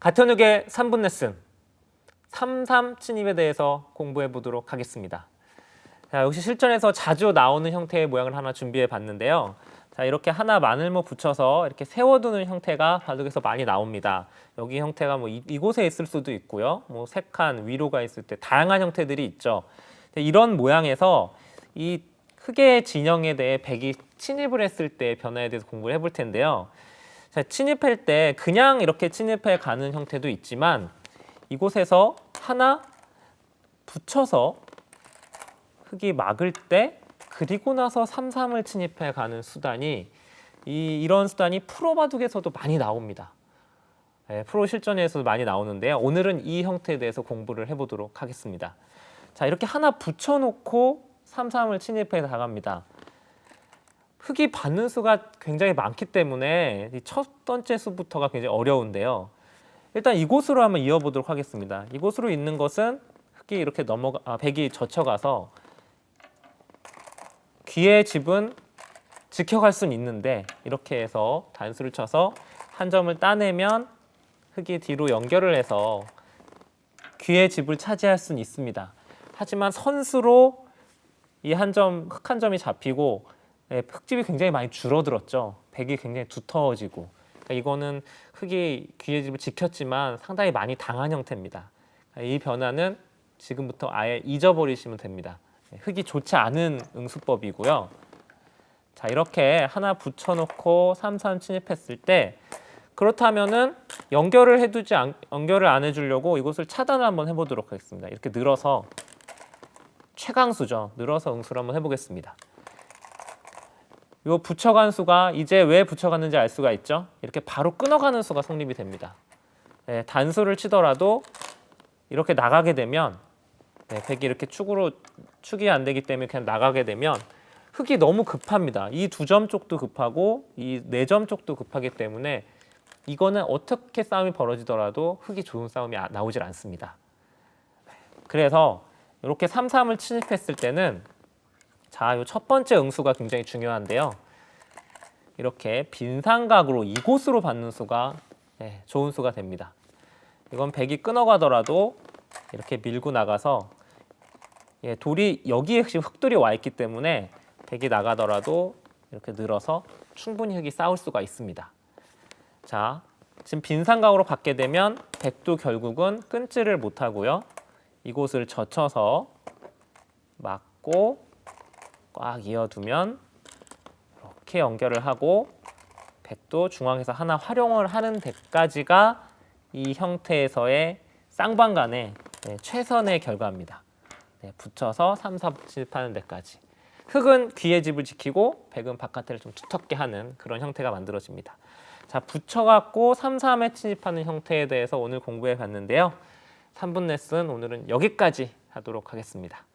가천육의 3분 레슨 3.3 침입에 대해서 공부해 보도록 하겠습니다. 자, 역시 실전에서 자주 나오는 형태의 모양을 하나 준비해 봤는데요. 자, 이렇게 하나 마늘모 붙여서 이렇게 세워두는 형태가 바둑에서 많이 나옵니다. 여기 형태가 뭐 이, 이곳에 있을 수도 있고요. 뭐 색한 위로가 있을 때 다양한 형태들이 있죠. 이런 모양에서 이 흑의 진영에 대해 백이 침입을 했을 때 변화에 대해서 공부를 해볼 텐데요. 자, 침입할 때 그냥 이렇게 침입해 가는 형태도 있지만 이곳에서 하나 붙여서 흑이 막을 때 그리고 나서 3-3을 침입해 가는 수단이 이, 이런 수단이 프로 바둑에서도 많이 나옵니다. 예, 프로 실전에서도 많이 나오는데요. 오늘은 이 형태에 대해서 공부를 해보도록 하겠습니다. 자 이렇게 하나 붙여놓고 3-3을 침입해 나갑니다. 흑이 받는 수가 굉장히 많기 때문에 이첫 번째 수부터가 굉장히 어려운데요. 일단 이곳으로 한번 이어보도록 하겠습니다. 이곳으로 있는 것은 흑이 이렇게 넘어가 아, 백이 젖혀가서 귀의 집은 지켜갈 수는 있는데 이렇게 해서 단수를 쳐서 한 점을 따내면 흑이 뒤로 연결을 해서 귀의 집을 차지할 수는 있습니다. 하지만 선수로 이 한 점, 흑한 점이 잡히고 네, 흑집이 굉장히 많이 줄어들었죠. 백이 굉장히 두터워지고 그러니까 이거는 흑이 귀의 집을 지켰지만 상당히 많이 당한 형태입니다. 그러니까 이 변화는 지금부터 아예 잊어버리시면 됩니다. 네, 흑이 좋지 않은 응수법이고요. 자 이렇게 하나 붙여놓고 삼삼 침입했을 때 그렇다면은 연결을 해두지 않, 연결을 안 해주려고 이곳을 차단을 한번 해보도록 하겠습니다. 이렇게 늘어서 최강수죠. 늘어서 응수를 한번 해보겠습니다. 요 붙여간 수가 이제 왜 붙여갔는지 알 수가 있죠. 이렇게 바로 끊어가는 수가 성립이 됩니다. 네, 단수를 치더라도 이렇게 나가게 되면 네, 백이 이렇게 축으로 축이 안 되기 때문에 그냥 나가게 되면 흑이 너무 급합니다. 이 두 점 쪽도 급하고 이 네 점 쪽도 급하기 때문에 이거는 어떻게 싸움이 벌어지더라도 흑이 좋은 싸움이 아- 나오질 않습니다. 그래서 이렇게 3-3을 침입했을 때는 자, 요첫 번째 응수가 굉장히 중요한데요. 이렇게 빈삼각으로 이곳으로 받는 수가 네, 좋은 수가 됩니다. 이건 백이 끊어가더라도 이렇게 밀고 나가서 예, 돌이 여기에 혹시 흑돌이 와 있기 때문에 백이 나가더라도 이렇게 늘어서 충분히 흑이 싸울 수가 있습니다. 자, 지금 빈삼각으로 받게 되면 백도 결국은 끊지를 못하고요. 이곳을 젖혀서 막고 꽉 이어두면 이렇게 연결을 하고 백도 중앙에서 하나 활용을 하는 데까지가 이 형태에서의 쌍방간의 네, 최선의 결과입니다. 네, 붙여서 3, 4 진입하는 데까지. 흑은 귀의 집을 지키고 백은 바깥을 좀 두텁게 하는 그런 형태가 만들어집니다. 자, 붙여갖고 3, 3에 침입하는 형태에 대해서 오늘 공부해 봤는데요. 3분 레슨 오늘은 여기까지 하도록 하겠습니다.